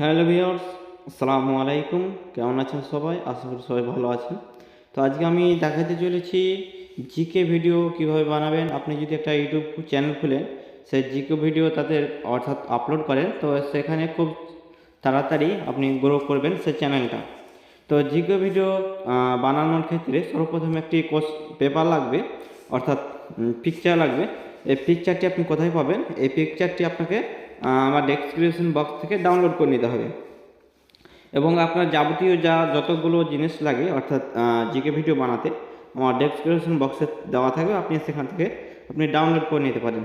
Hello viewers, আসসালামু আলাইকুম। কেমন আছেন সবাই? আশা করি সবাই ভালো আছেন। তো আজকে আমি দেখাতে চলেছি জিকে ভিডিও কীভাবে বানাবেন। আপনি যদি একটা ইউটিউব চ্যানেল খুলেন, সেই জিকে ভিডিও তাদের অর্থাৎ আপলোড করেন, তো সেখানে খুব তাড়াতাড়ি আপনি গ্রো করবেন সেই চ্যানেলটা। তো জিকে ভিডিও বানানোর ক্ষেত্রে সর্বপ্রথম একটি কোর্স পেপার লাগবে, অর্থাৎ পিকচার লাগবে। এই পিকচারটি আপনি কোথায় পাবেন? এই পিকচারটি আপনাকে আমার ডেসক্রিপশন বক্স থেকে ডাউনলোড করে নিতে হবে। এবং আপনার যাবতীয় যা যতগুলো জিনিস লাগে, অর্থাৎ জিকে ভিডিও বানাতে, আমার ডেসক্রিপশন বক্সে দেওয়া থাকবে, আপনি সেখান থেকে আপনি ডাউনলোড করে নিতে পারেন।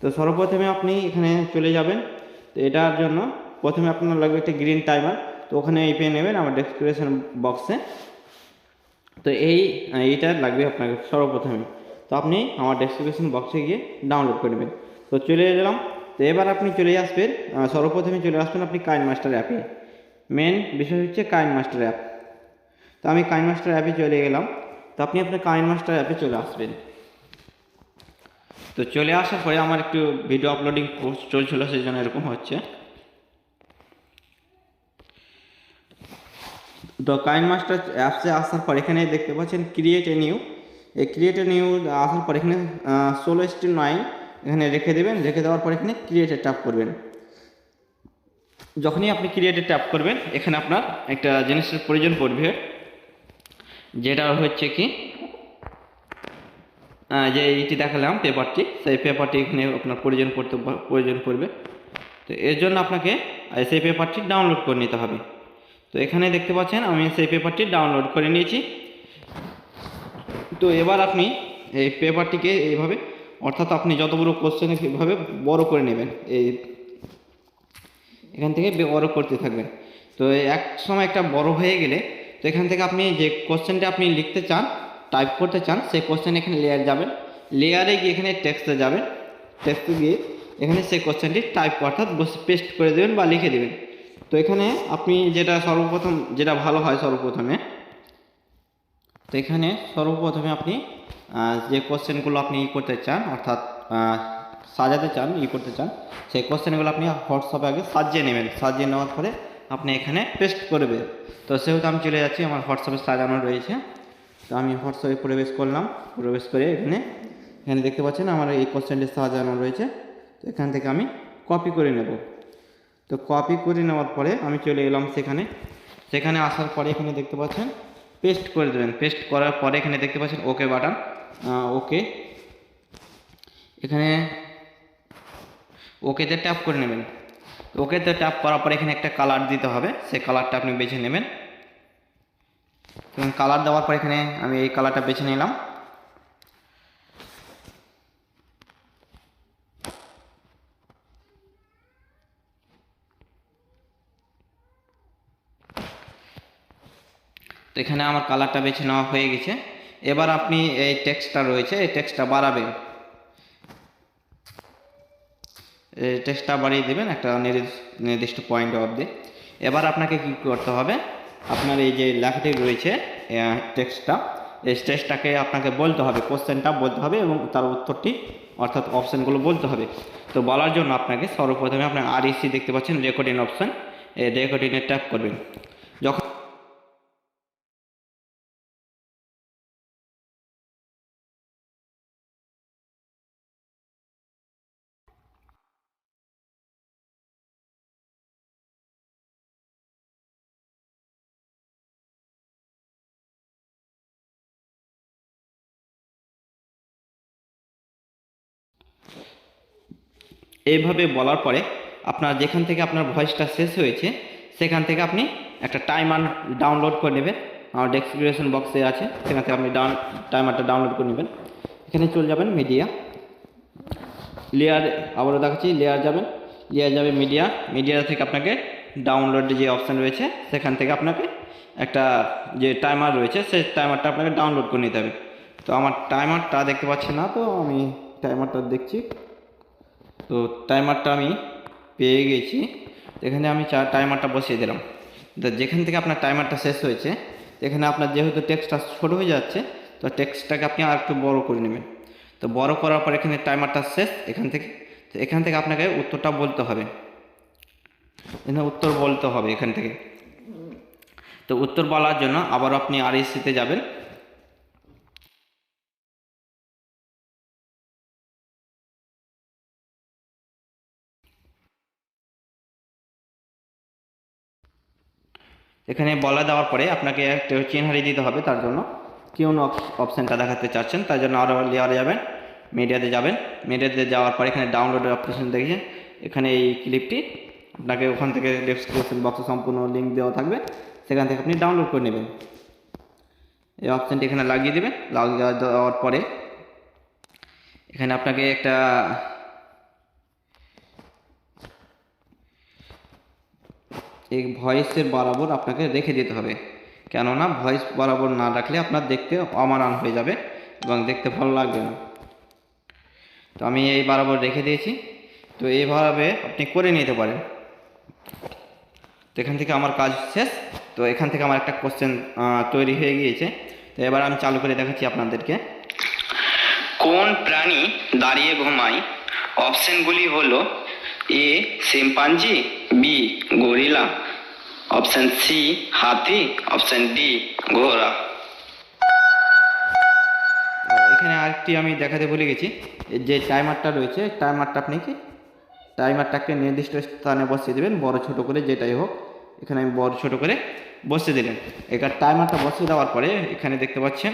তো সর্বপ্রথমে আপনি এখানে চলে যাবেন। তো এটার জন্য প্রথমে আপনার লাগবে একটা গ্রিন টাইমার তো ওখানে এই পেয়ে নেবেন আমার ডেসক্রিপশন বক্সে তো এই, এইটা লাগবে আপনাকে সর্বপ্রথমে। তো আপনি আমার ডেসক্রিপশন বক্সে গিয়ে ডাউনলোড করে নেবেন। তো চলে গেলাম তো এবার আপনি চলে আসবেন সর্বপ্রথমে চলে আসবেন আপনি কাইন মাস্টার অ্যাপে। মেন বিষয় হচ্ছে কাইন মাস্টার অ্যাপ। তো আমি কাইন মাস্টার অ্যাপে চলে গেলাম। তো আপনি আপনার কাইন মাস্টার অ্যাপে চলে আসবেন। তো চলে আসার পরে আমার একটু ভিডিও আপলোডিং কোর্স চলছিল, সেই জন্য এরকম হচ্ছে। তো কাইন মাস্টার অ্যাপসে আসার পর এখানে দেখতে পাচ্ছেন ক্রিয়েট এ নিউ এই ক্রিয়েট এ নিউ আসার পর এখানে ষোলো স্টি নাইন এখানে রেখে দেবেন, রেখে দেওয়ার পর এখানে ক্রিয়েটে ট্যাপ করবেন। যখনই আপনি ক্রিয়েটে ট্যাপ করবেন, এখানে আপনার একটা জিনিসের প্রয়োজন পড়বে, যেটা হচ্ছে কি যে এইটি দেখালাম পেপারটি, সেই পেপারটি এখানে আপনার প্রয়োজন পড়তে প্রয়োজন পড়বে। তো এর জন্য আপনাকে সেই পেপারটি ডাউনলোড করে নিতে হবে। তো এখানে দেখতে পাচ্ছেন, আমি সেই পেপারটি ডাউনলোড করে নিয়েছি। তো এবার আপনি এই পেপারটিকে এইভাবে অর্থাৎ আপনি যত বড় কোশ্চেন এভাবে বড় করে নেবেন। এই এখান থেকে বড় করতে থাকবেন। তো এক সময় একটা বড় হয়ে গেলে, তো এখান থেকে আপনি যে কোশ্চেনটা আপনি লিখতে চান টাইপ করতে চান, সেই কোশ্চেন এখানে লেয়ার যাবেন লেয়ারে গিয়ে এখানে টেক্সটে যাবেন। টেক্সটে গিয়ে এখানে সেই কোশ্চেনটি টাইপ অর্থাৎ পেস্ট করে দেবেন বা লিখে দেবেন। তো এখানে আপনি যেটা সর্বপ্রথম, যেটা ভালো হয় সর্বপ্রথমে, তো এখানে সর্বপ্রথমে আপনি যে কোশ্চেনগুলো আপনি ই করতে চান, অর্থাৎ সাজাতে চান, ই করতে চান, সেই কোশ্চেনগুলো আপনি হোয়াটসঅ্যাপে আগে সাজিয়ে নেবেন। সাজিয়ে নেওয়ার পরে আপনি এখানে পেস্ট করবে তো সেহেতু আমি চলে যাচ্ছি, আমার হোয়াটসঅ্যাপে সাজানো রয়েছে। তো আমি হোয়াটসঅ্যাপে প্রবেশ করলাম। প্রবেশ করে এখানে এখানে দেখতে পাচ্ছেন আমার এই কোশ্চেনটি সাজানো রয়েছে। তো এখান থেকে আমি কপি করে নেব। তো কপি করে নেওয়ার পরে আমি চলে এলাম সেখানে। সেখানে আসার পরে এখানে দেখতে পাচ্ছেন পেস্ট করে দেবেন। পেস্ট করার পরে এখানে দেখতে পাচ্ছেন ওকে বাটন ওকে এখানে ওকেতে ট্যাপ করে নেবেন। ওকেতে ট্যাপ করার পরে এখানে একটা কালার দিতে হবে। সেই কালারটা আপনি বেছে নেবেন। এবং কালার দেওয়ার পর এখানে আমি এই কালারটা বেছে নিলাম। তো এখানে আমার কালারটা বেছে নেওয়া হয়ে গেছে। এবার আপনি এই টেক্সটটা রয়েছে, এই টেক্সটটা বাড়াবেন। টেক্সটটা বাড়িয়ে দেবেন একটা নির্দিষ্ট পয়েন্ট অবধি। এবার আপনাকে কি করতে হবে, আপনার এই যে লেখাটি রয়েছে টেক্সটটা এই টেক্সটটাকে আপনাকে বলতে হবে কোশ্চেনটা বলতে হবে এবং তার উত্তরটি, অর্থাৎ অপশানগুলো বলতে হবে। তো বলার জন্য আপনাকে সর্বপ্রথমে আপনার আর দেখতে পাচ্ছেন রেকর্ডিং অপশান এই রেকর্ডিংয়ে ট্যাপ করবেন। যখন এইভাবে বলার পরে আপনার যেখান থেকে আপনার ভয়েসটা শেষ হয়েছে, সেখান থেকে আপনি একটা টাইমার ডাউনলোড করে নেবেন। আমার ডেসক্রিপশন বক্সে আছে, সেখান থেকে আপনি ডাউন টাইমারটা ডাউনলোড করে নেবেন। এখানে চলে যাবেন মিডিয়া। লেয়ার আবারও দেখাচ্ছি লেয়ার যাবেন। লেয়ার যাবে মিডিয়া। মিডিয়া থেকে আপনাকে ডাউনলোড যে অপশান রয়েছে, সেখান থেকে আপনাকে একটা যে টাইমার রয়েছে, সেই টাইমারটা আপনাকে ডাউনলোড করে নিতে হবে। তো আমার টাইমারটা দেখতে পাচ্ছি না, তো আমি টাইমারটা দেখছি। তো টাইমারটা আমি পেয়ে গেছি। এখানে আমি চা টাইমারটা বসিয়ে দিলাম। যেখান থেকে আপনার টাইমারটা শেষ হয়েছে, এখানে আপনার যেহেতু টেক্সটটা ছোটো হয়ে যাচ্ছে, তো টেক্সটটাকে আপনি আর একটু বড় করে নেবেন। তো বড় করার পর এখানে টাইমারটা শেষ এখান থেকে। তো এখান থেকে আপনাকে উত্তরটা বলতে হবে। এখানে উত্তর বলতে হবে এখান থেকে। তো উত্তর বলার জন্য আবার আপনি আর যাবেন। এখানে বলা দেওয়ার পরে আপনাকে একটা চেন হারিয়ে দিতে হবে তার জন্য। কোন অপশানটা দেখাতে চাচ্ছেন, তার জন্য আরও লেয়ারে যাবেন মিডিয়াতে যাবেন। মিডিয়াতে যাওয়ার পরে এখানে ডাউনলোডের অপশন দেখেছেন। এখানে এই ক্লিপটি আপনাকে ওখান থেকে ডেসক্রিপশন বক্সে সম্পূর্ণ লিঙ্ক দেওয়া থাকবে। সেখান থেকে আপনি ডাউনলোড করে নেবেন। এই অপশানটি এখানে লাগিয়ে দেবেন। লাগিয়ে দেওয়ার পরে এখানে আপনাকে একটা এই ভয়েসের বরাবর আপনাকে রেখে দিতে হবে। কেননা ভয়েস বরাবর না রাখলে আপনার দেখতে অমারান হয়ে যাবে এবং দেখতে ভালো লাগবে না। তো আমি এই বরাবর রেখে দিয়েছি। তো এইভাবে আপনি করে নিতে পারেন। তো এখান থেকে আমার কাজ শেষ। তো এখান থেকে আমার একটা কোশ্চেন তৈরি হয়ে গিয়েছে। তো এবার আমি চালু করে দেখাচ্ছি আপনাদেরকে। কোন প্রাণী দাঁড়িয়ে ঘুমায়? অপশনগুলি হলো A chimpanzee B gorilla option C হাতি অপশন ডি ঘোড়া এখানে আরেকটি আমি দেখাতে ভুলে গেছি। যে টাইমারটা রয়েছে টাইমারটা আপনি কি? টাইমারটাকে নির্দিষ্ট স্থানে বসিয়ে দেবেন, বড় ছোট করে যেটাই হোক। এখানে আমি বড় ছোট করে বসিয়ে দিলেন এখানে টাইমারটা বসিয়ে দেওয়ার পরে এখানে দেখতে পাচ্ছেন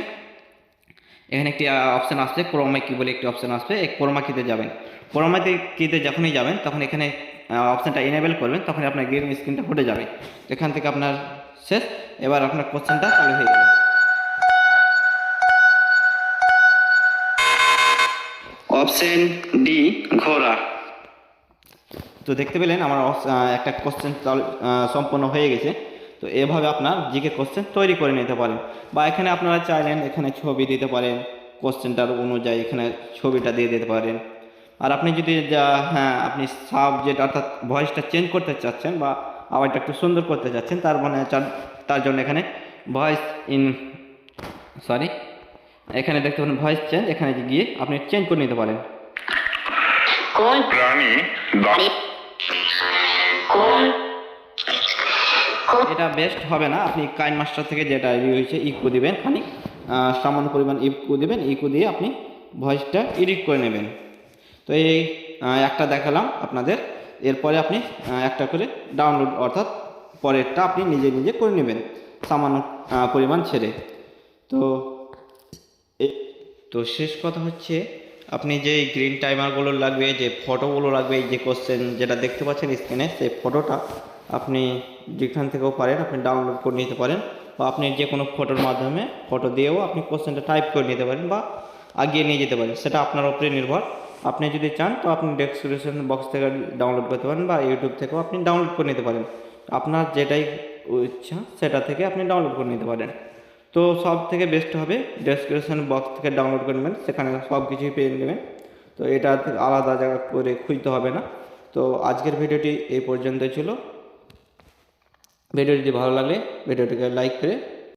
এখানে একটি অপশান আসবে ক্রোমা কি বলে একটি অপশান আসবে এই ক্রোমা কিতে যাবেন। ক্রোমা কিতে যখনই যাবেন তখন এখানে অপশানটা এনেবেল করবেন তখন আপনার গেম স্ক্রিনটা ফুটে যাবে। এখান থেকে আপনার শেষ এবার আপনার কোশ্চেনটা চালু হয়ে যাবে। অপশন ডি ঘোড়া। তো দেখতে পেলেন আমার একটা কোশ্চেন সম্পন্ন হয়ে গেছে। তো এভাবে আপনার জিকে কোশ্চেন তৈরি করে নিতে পারেন। বা এখানে আপনারা চাইলেন এখানে ছবি দিতে পারেন কোশ্চেনটার অনুযায়ী এখানে ছবিটা দিয়ে দিতে পারেন। আর আপনি যদি যা হ্যাঁ আপনি সাবজেক্ট অর্থাৎ ভয়েসটা চেঞ্জ করতে চাচ্ছেন বা আওয়াজটা একটু সুন্দর করতে চাচ্ছেন তার মানে তার জন্য এখানে ভয়েস ইন সরি এখানে দেখতে পারেন ভয়েস চেঞ্জ এখানে গিয়ে আপনি চেঞ্জ করে নিতে পারেন। কোন প্রাণী এটা বেস্ট হবে না। আপনি কাইন মাস্টার থেকে যেটা ই হয়েছে ইকো দিবেন খানিক। সামান্য পরিমাণ ইকো দিবেন ইকো দিয়ে আপনি ভয়েসটা এডিট করে নেবেন। তো এই একটা দেখালাম আপনাদের। এরপরে আপনি একটা করে ডাউনলোড অর্থাৎ পরেরটা আপনি নিজে নিজে করে নেবেন, সামান্য পরিমাণ ছেড়ে। তো তো শেষ কথা হচ্ছে, আপনি যে গ্রিন টাইমারগুলো লাগবে, যে ফটোগুলো লাগবে, এই যে কোশ্চেন যেটা দেখতে পাচ্ছেন স্ক্রিনে সেই ফটোটা আপনি যেখান থেকেও পারেন, আপনি ডাউনলোড করে নিতে পারেন বা আপনি যে কোনো ফটোর মাধ্যমে ফটো দিয়েও আপনি কোশ্চেনটা টাইপ করে নিতে পারেন বা আগিয়ে নিয়ে যেতে পারেন। সেটা আপনার উপরে নির্ভর। আপনি যদি চান তো আপনি ডেসক্রিপশন বক্স থেকে ডাউনলোড করতে পারেন বা ইউটিউব থেকেও আপনি ডাউনলোড করে নিতে পারেন। আপনার যেটাই ইচ্ছা সেটা থেকে আপনি ডাউনলোড করে নিতে পারেন। তো সব থেকে বেস্ট হবে ডেসক্রিপশন বক্স থেকে ডাউনলোড করে নেবেন, সেখানে সব কিছুই পেয়ে নেবেন। তো এটা আলাদা জায়গা করে খুঁজতে হবে না। তো আজকের ভিডিওটি এই পর্যন্তই ছিল। ভিডিওটি ভালো লাগলে ভিডিওটিকে লাইক করে